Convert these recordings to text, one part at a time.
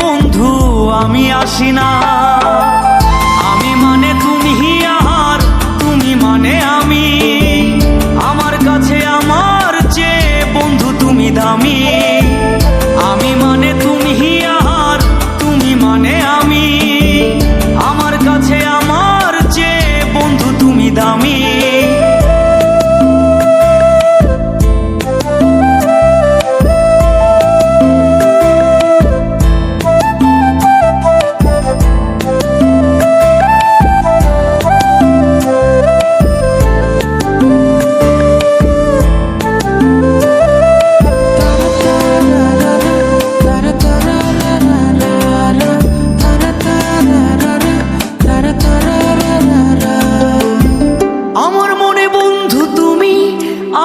বন্ধু আমি আসি না। আমি মানে তুমি আহার তুমি মানে আমি।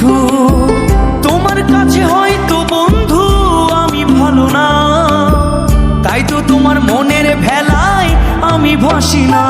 পিছু তোমার কাছে হয়তো বন্ধু আমি ভালো না। তাই তো তোমার মনের ভেলায় আমি ভাসি না।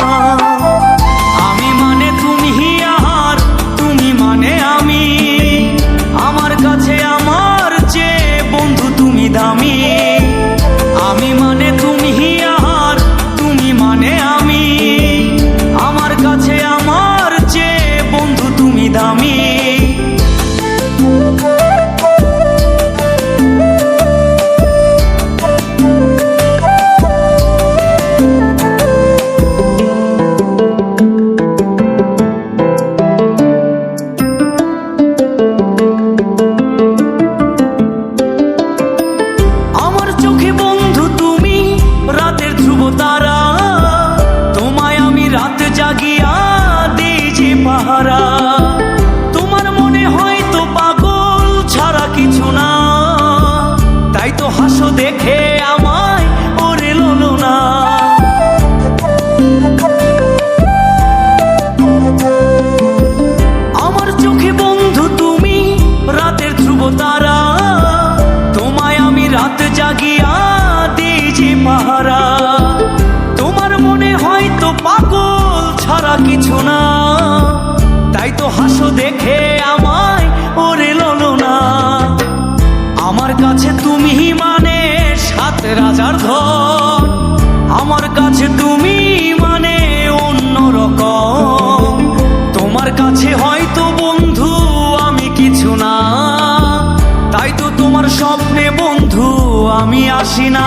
রাত জাগিয়া দিই যে পাহারা। তোমার মনে হয়তো পাগল ছাড়া কিছু না। তাই তো হাসো দেখে আমায়, ওরে না আমার কাছে তুমি মানে সাত রাজার ধন। আমার কাছে তুমি আমি আসি না।